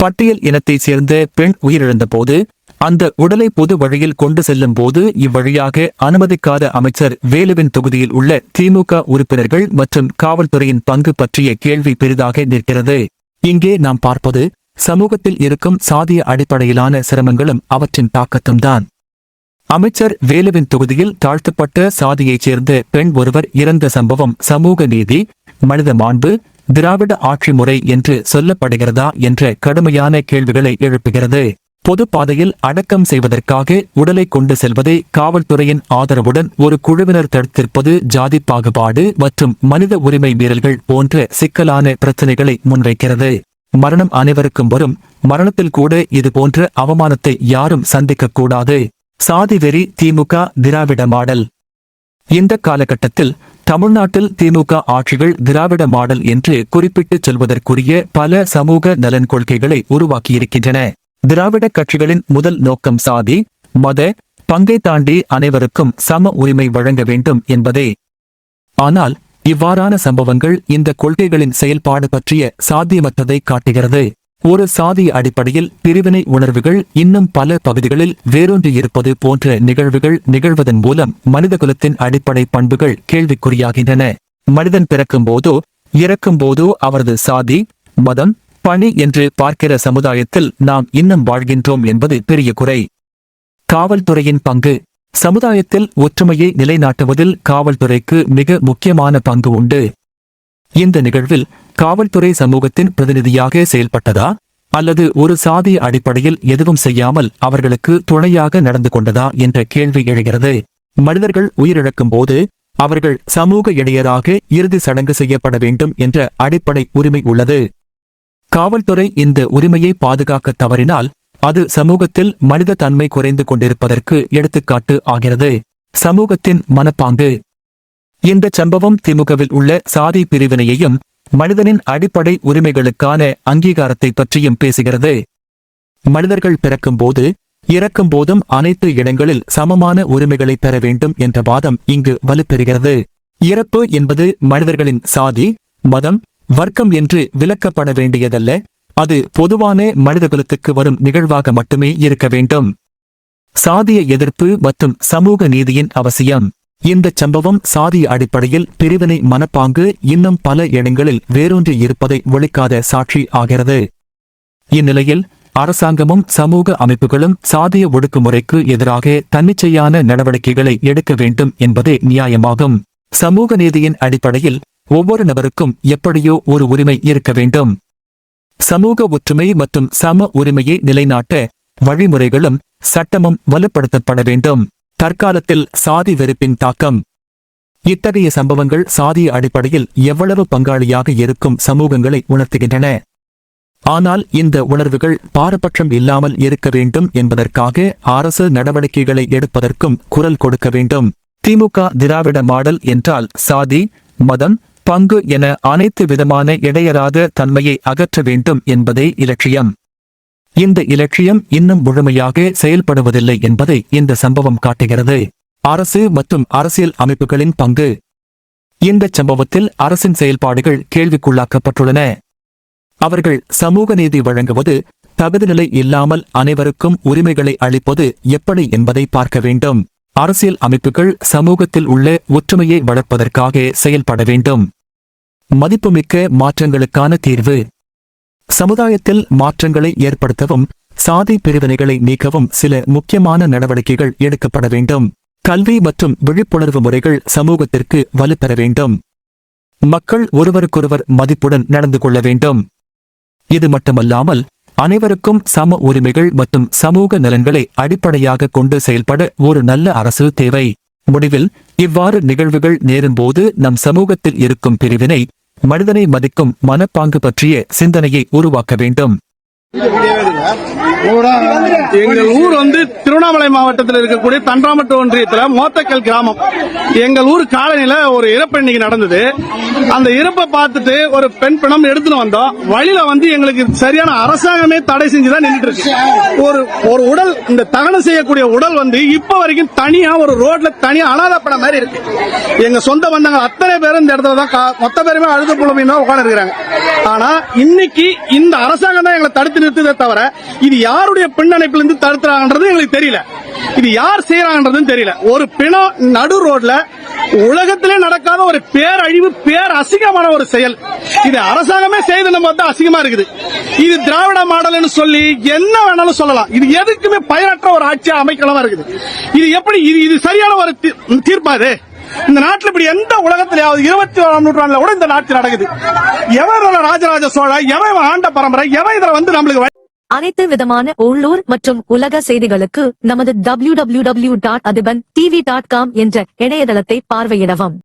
பட்டியல் இனத்தைச் சேர்ந்த பெண் உயிரிழந்த போது அந்த உடலை பொது வழியில் கொண்டு செல்லும் போது இவ்வழியாக அனுமதிக்காத அமைச்சர் வேலுவின் தொகுதியில் உள்ள திமுக உறுப்பினர்கள் மற்றும் காவல்துறையின் பங்கு பற்றிய கேள்வி பெரிதாக நிற்கிறது. இங்கே நாம் பார்ப்பது சமூகத்தில் இருக்கும் சாதிய அடிப்படையிலான சிரமங்களும் அவற்றின் தாக்கத்தும் தான் அமைச்சர் வேலுவின் தொகுதியில் தாழ்த்தப்பட்ட சாதியைச் சேர்ந்த பெண் ஒருவர் இறந்த சம்பவம் சமூக நீதி மனித மாண்பு திராவிட ஆட்சி முறை என்று சொல்லப்படுகிறதா என்ற கடுமையான கேள்விகளை எழுப்புகிறது. பொது பாதையில் அடக்கம் செய்வதற்காக உடலை கொண்டு செல்வதை காவல்துறையின் ஆதரவுடன் ஒரு குழுவினர் தடுத்திருப்பது ஜாதி பாகுபாடு மற்றும் மனித உரிமை மீறல்கள் போன்ற சிக்கலான பிரச்சனைகளை முன்வைக்கிறது. மரணம் அனைவருக்கும் வரும். மரணத்தில் கூட இது போன்ற அவமானத்தை யாரும் சந்திக்கக்கூடாது. சாதிவெறி சாதி வெறி திமுக திராவிட மாடல். இந்த காலகட்டத்தில் தமிழ்நாட்டில் திமுக ஆட்சிகள் திராவிட மாடல் என்று குறிப்பிட்டுச் சொல்வதற்குரிய பல சமூக நலன் கொள்கைகளை உருவாக்கியிருக்கின்றன. திராவிட கட்சிகளின் முதல் நோக்கம் சாதி மத பங்கை தாண்டி அனைவருக்கும் சம உரிமை வழங்க வேண்டும் என்பதே. ஆனால் இவ்வாறான சம்பவங்கள் இந்த கொள்கைகளின் செயல்பாடு பற்றிய சாத்தியமற்றதை காட்டுகிறது. ஒரு சாதி அடிப்படையில் பிரிவினை உணர்வுகள் இன்னும் பல பகுதிகளில் வேரூன்றி இருப்பது போன்ற நிகழ்வுகள் நிகழ்வதன் மூலம் மனிதகுலத்தின் அடிப்படை பண்புகள் கேள்விக்குறியாகின்றன. மனிதன் பிறக்கும் போதோ இறக்கும் போதோ அவரது சாதி மதம் பணி என்று பார்க்கிற சமுதாயத்தில் நாம் இன்னும் வாழ்கின்றோம் என்பது பெரிய குறை. காவல்துறையின் பங்கு. சமுதாயத்தில் ஒற்றுமையை நிலைநாட்டுவதில் காவல்துறைக்கு மிக முக்கியமான பங்கு உண்டு. இந்த நிகழ்வில் காவல்துறை சமூகத்தின் பிரதிநிதியாக செயல்பட்டதா? அல்லது ஒரு சாதி அடிப்படையில் எதுவும் செய்யாமல் அவர்களுக்கு துணையாக நடந்து கொண்டதா என்ற கேள்வி எழுகிறது. மனிதர்கள் உயிரிழக்கும் போது அவர்கள் சமூக இடையராக இறுதி சடங்கு செய்யப்பட வேண்டும் என்ற அடிப்படை உரிமை உள்ளது. காவல்துறை இந்த உரிமையை பாதுகாக்க தவறினால் அது சமூகத்தில் மனித தன்மை குறைந்து கொண்டிருப்பதற்கு எடுத்துக்காட்டு ஆகிறது. சமூகத்தின் மனப்பாங்கு. இந்த சம்பவம் திமுகவில் உள்ள சாதி பிரிவினையையும் மனிதனின் அடிப்படை உரிமைகளுக்கான அங்கீகாரத்தை பற்றியும் பேசுகிறது. மனிதர்கள் பிறக்கும்போது இறக்கும் போதும் அனைத்து இடங்களில் சமமான உரிமைகளை பெற வேண்டும் என்ற வாதம் இங்கு வலுப்பெறுகிறது. இறப்பு என்பது மனிதர்களின் சாதி மதம் வர்க்கம் என்று விலக்கப்பட வேண்டியதல்ல அது பொதுவான மனிதகுலத்துக்கு வரும் நிகழ்வாக மட்டுமே இருக்க வேண்டும். சாதிய எதிர்ப்பு மற்றும் சமூக நீதியின் அவசியம். இந்த சம்பவம் சாதிய அடிப்படையில் பிரிவினை மனப்பாங்கு இன்னும் பல இடங்களில் வேரூன்றி இருப்பதை ஒழிக்காத சாட்சி ஆகிறது. இந்நிலையில் அரசாங்கமும் சமூக அமைப்புகளும் சாதிய ஒடுக்குமுறைக்கு எதிராக தன்னிச்சையான நடவடிக்கைகளை எடுக்க வேண்டும் என்பதே நியாயமாகும். சமூக நீதியின் அடிப்படையில் ஒவ்வொரு நபருக்கும் எப்படியோ ஒரு உரிமை இருக்க வேண்டும். சமூக ஒற்றுமை மற்றும் சம உரிமையை நிலைநாட்ட வழிமுறைகளும் சட்டமும் வலுப்படுத்தப்பட வேண்டும். தற்காலத்தில் சாதி வெறுப்பின் தாக்கம். இத்தகைய சம்பவங்கள் சாதிய அடிப்படையில் எவ்வளவு பங்காளியாக இருக்கும் சமூகங்களை உணர்த்துகின்றன. ஆனால் இந்த உணர்வுகள் பாரபட்சம் இல்லாமல் இருக்க வேண்டும் என்பதற்காக அரசு நடவடிக்கைகளை எடுப்பதற்கும் குரல் கொடுக்க வேண்டும். திமுக திராவிட மாடல் என்றால் சாதி மதம் பங்கு என அனைத்து விதமான இடையராத தன்மையை அகற்ற வேண்டும் என்பதே இலட்சியம். இந்த இலட்சியம் இன்னும் முழுமையாக செயல்படுவதில்லை என்பதை இந்த சம்பவம் காட்டுகிறது. அரசு மற்றும் அரசியல் அமைப்புகளின் பங்கு. இந்த சம்பவத்தில் அரசின் செயல்பாடுகள் கேள்விக்குள்ளாக்கப்பட்டுள்ளன. அவர்கள் சமூக நீதி வழங்குவது தகுதிநிலை இல்லாமல் அனைவருக்கும் உரிமைகளை அளிப்பது எப்படி என்பதை பார்க்க வேண்டும். அரசியல் அமைப்புகள் சமூகத்தில் உள்ள ஒற்றுமையை வளர்ப்பதற்காக செயல்பட வேண்டும். மதிப்புமிக்க மாற்றங்களுக்கான தீர்வு. சமுதாயத்தில் மாற்றங்களை ஏற்படுத்தவும் சாதி பிரிவினைகளை நீக்கவும் சில முக்கியமான நடவடிக்கைகள் எடுக்கப்பட வேண்டும். கல்வி மற்றும் விழிப்புணர்வு முறைகள் சமூகத்திற்கு வலுப்பெற வேண்டும். மக்கள் ஒருவருக்கொருவர் மதிப்புடன் நடந்து கொள்ள வேண்டும். இது மட்டுமல்லாமல் அனைவருக்கும் சம உரிமைகள் மற்றும் சமூக நலன்களை அடிப்படையாக கொண்டு செயல்பட ஒரு நல்ல அரசு தேவை. முடிவில் இவ்வாறு நிகழ்வுகள் நேரும்போது நம் சமூகத்தில் இருக்கும் பிரிவினை மனிதனை மதிக்கும் மனப்பாங்கு பற்றிய சிந்தனையை உருவாக்க வேண்டும். எங்கள் ஊர் வந்து திருவண்ணாமலை மாவட்டத்தில் இருக்கக்கூடிய தன்றாமட்டு ஒன்றியத்துல மோத்தக்கல் கிராமம். எங்கள் ஊர் காலனில ஒரு இறப்பு இன்னைக்கு நடந்தது. அந்த இறப்பை பார்த்துட்டு ஒரு பெண் பிணம் எடுத்துன்னு வந்தோம். வழியில வந்து எங்களுக்கு சரியான அரசாங்கமே தடை செஞ்சுதான் நின்றுட்டு இருக்கு. ஒரு ஒரு உடல் இந்த தகனம் செய்யக்கூடிய உடல் வந்து இப்ப வரைக்கும் தனியா ஒரு ரோட்ல தனியா அனாதை படம் மாதிரி இருக்கு. எங்க சொந்த பந்தங்கள் அத்தனை பேரும் இந்த இடத்துல தான் மொத்த பேருமே அழுத புலமையும் உட்காந்து இருக்கிறாங்க ஆனா இன்னைக்கு இந்த அரசாங்கம் தான் எங்களை தடுத்து தடுத்து நிறுத்ததே தவிர இது யாருடைய பின்னணைப்புல இருந்து தடுத்துறாங்கன்றது எங்களுக்கு தெரியல. இது யார் செய்யறாங்கன்றதும் தெரியல. ஒரு பிணம் நடு ரோட்ல உலகத்திலே நடக்காத ஒரு பேரழிவு பேர் அசிங்கமான ஒரு செயல். இது அரசாங்கமே செய்து நம்ம வந்து அசிங்கமா இருக்குது. இது திராவிட மாடல்னு சொல்லி என்ன வேணாலும் சொல்லலாம். இது எதுக்குமே பயனற்ற ஒரு ஆட்சியா அமைக்கலமா இருக்குது. இது எப்படி இது இது சரியான ஒரு தீ- தீர்ப்பா இது? இந்த நாட்டில் இப்படி எந்த உலகத்திலேயாவது இருபத்தி ஓராம் நூற்றாண்டுல கூட இந்த நாட்டில் நடக்குது. எவரோட ராஜராஜ சோழ எவன் ஆண்ட பரம்பரை எவன் இதுல வந்து நம்மளுக்கு அனைத்து விதமான உள்ளூர் மற்றும் உலக செய்திகளுக்கு நமது W W W dot Athiban TV dot com என்ற இணையதளத்தை பார்வையிடவும்.